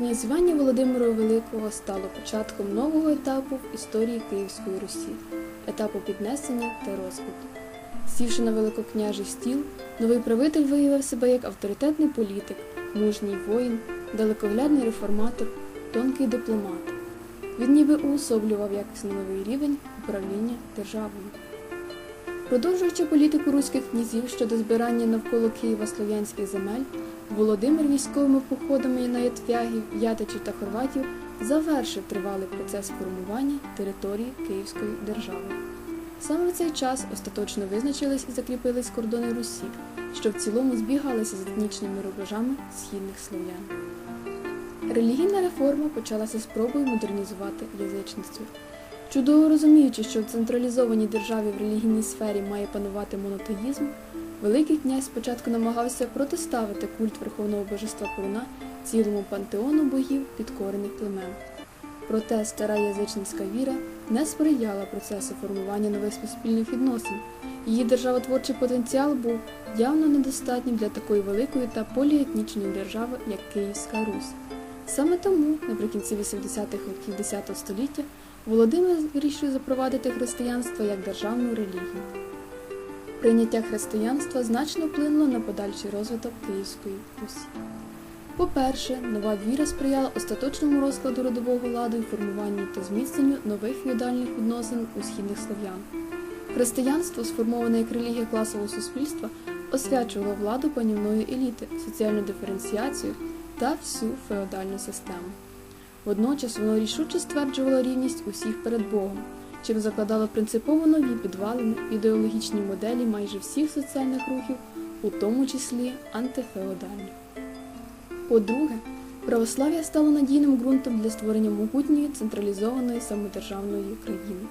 Князювання Володимира Великого стало початком нового етапу в історії Київської Русі, етапу піднесення та розквіту. Сівши на великокняжий стіл, новий правитель виявив себе як авторитетний політик, мужній воїн, далекоглядний реформатор, тонкий дипломат. Він ніби уособлював якісно новий рівень управління державою. Продовжуючи політику руських князів щодо збирання навколо Києва слов'янських земель, Володимир військовими походами на Ятвягів, Ятичів та Хорватів завершив тривалий процес формування території Київської держави. Саме в цей час остаточно визначились і закріпились кордони Русі, що в цілому збігалися з етнічними рубежами східних слов'ян. Релігійна реформа почалася спробою модернізувати язичництво. Чудово розуміючи, що в централізованій державі в релігійній сфері має панувати монотеїзм, Великий князь спочатку намагався протиставити культ верховного божества Перуна цілому пантеону богів підкорених племен. Проте стара язичницька віра не сприяла процесу формування нових суспільних відносин. Її державотворчий потенціал був явно недостатнім для такої великої та поліетнічної держави, як Київська Русь. Саме тому, наприкінці 80-х років X століття, Володимир вирішив запровадити християнство як державну релігію. Прийняття християнства значно вплинуло на подальший розвиток Київської Русі. По-перше, нова віра сприяла остаточному розкладу родового ладу і формуванню та зміцненню нових феодальних відносин у східних слов'ян. Християнство, сформоване як релігія класового суспільства, освячувало владу панівної еліти, соціальну диференціацію та всю феодальну систему. Водночас воно рішуче стверджувало рівність усіх перед Богом, чим закладало принципово нові підвалини ідеологічні моделі майже всіх соціальних рухів, у тому числі антифеодальних. По-друге, православ'я стало надійним ґрунтом для створення могутньої централізованої самодержавної країни.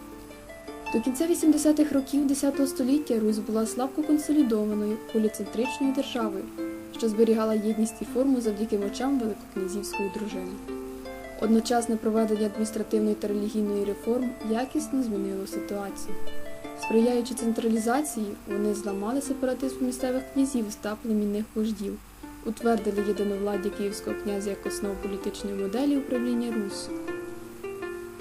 До кінця 80-х років X століття Русь була слабко консолідованою поліцентричною державою, що зберігала єдність і форму завдяки мочам великокнязівської дружини. Одночасне проведення адміністративної та релігійної реформ якісно змінило ситуацію. Сприяючи централізації, вони зламали сепаратизм місцевих князів та племінних вождів, утвердили єдиновладдя київського князя як основу політичної моделі управління Руссю.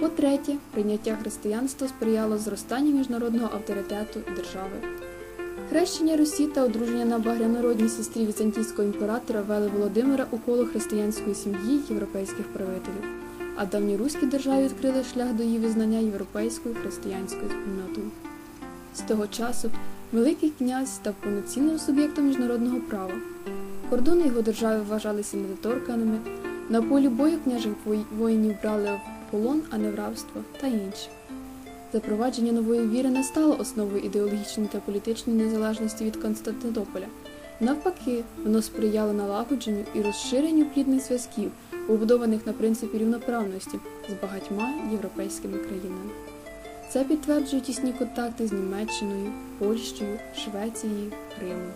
По-третє, прийняття християнства сприяло зростанню міжнародного авторитету держави. Хрещення Русі та одруження на багрянородній сестрі візантійського імператора вели Володимира у коло християнської сім'ї європейських правителів, а давньоруські держави відкрили шлях до її визнання європейською християнською спільнотою. З того часу Великий князь став повноцінним суб'єктом міжнародного права. Кордони його держави вважалися недоторканими, на полі бою княжих воїнів брали в полон, а не в рабство та інші. Запровадження нової віри не стало основою ідеологічної та політичної незалежності від Константинополя. Навпаки, воно сприяло налагодженню і розширенню плідних зв'язків, побудованих на принципі рівноправності з багатьма європейськими країнами. Це підтверджують тісні контакти з Німеччиною, Польщею, Швецією, Римом.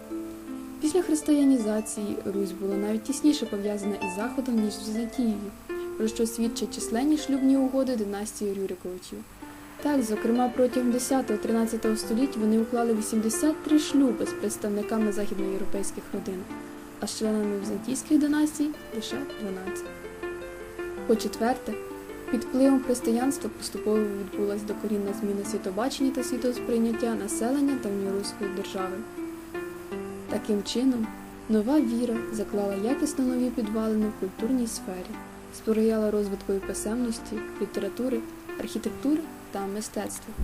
Після християнізації Русь була навіть тісніше пов'язана із Заходом, ніж з Візантією, про що свідчать численні шлюбні угоди династії Рюриковичів. Так, зокрема, протягом 10-13 століть вони уклали 83 шлюби з представниками західноєвропейських родин, а з членами візантійських династій лише 12. По-четверте, під впливом християнства поступово відбулася докорінна зміна світобачення та світосприйняття населення давньоруської держави. Таким чином, нова віра заклала якісно нові підвалини в культурній сфері, сприяла розвитку писемності, літератури, архітектури та мистецтва.